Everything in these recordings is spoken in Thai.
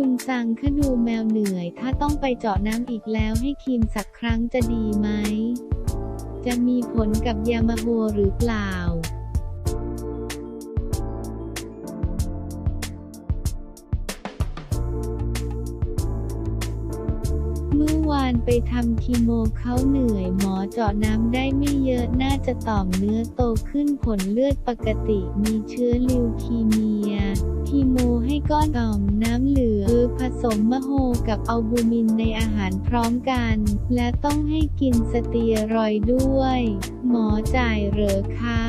คุณซังคะดูแมวเหนื่อย ถ้าต้องไปเจาะน้ำอีกแล้วให้ครีมสักครั้งจะดีไหม จะมีผลกับยามาโฮหรือเปล่าเมื่อวานไปทำคีโมเขาเหนื่อยหมอเจาะน้ำได้ไม่เยอะน่าจะต่อมเนื้อโตขึ้นผลเลือดปกติมีเชื้อลิวคีเมียคีโมให้ก้อนต่อมน้ำเห สมมะโฮกับอัลบูมินในอาหารพร้อมกัน และต้องให้กินสเตียรอยด์ด้วย หมอจ่ายเหรอคะ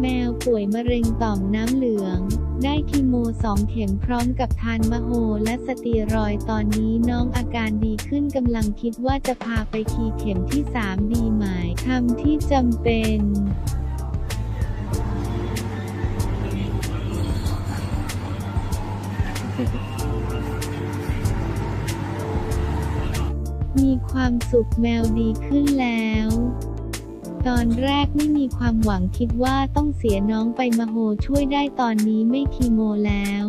แมวป่วยมะเร็งต่อมน้ำเหลือง ได้คีโมสองเข็มพร้อมกับทานมะโฮและสเตียรอยตอนนี้น้องอาการดีขึ้นกำลังคิดว่าจะพาไปคีเข็มที่ 3 ดีไหมทำที่จำเป็น มีความสุขแมวดีขึ้นแล้ว ตอนแรกไม่มีความหวังคิดว่าต้องเสียน้องไปมาโฮช่วยได้ตอนนี้ไม่คีโมแล้ว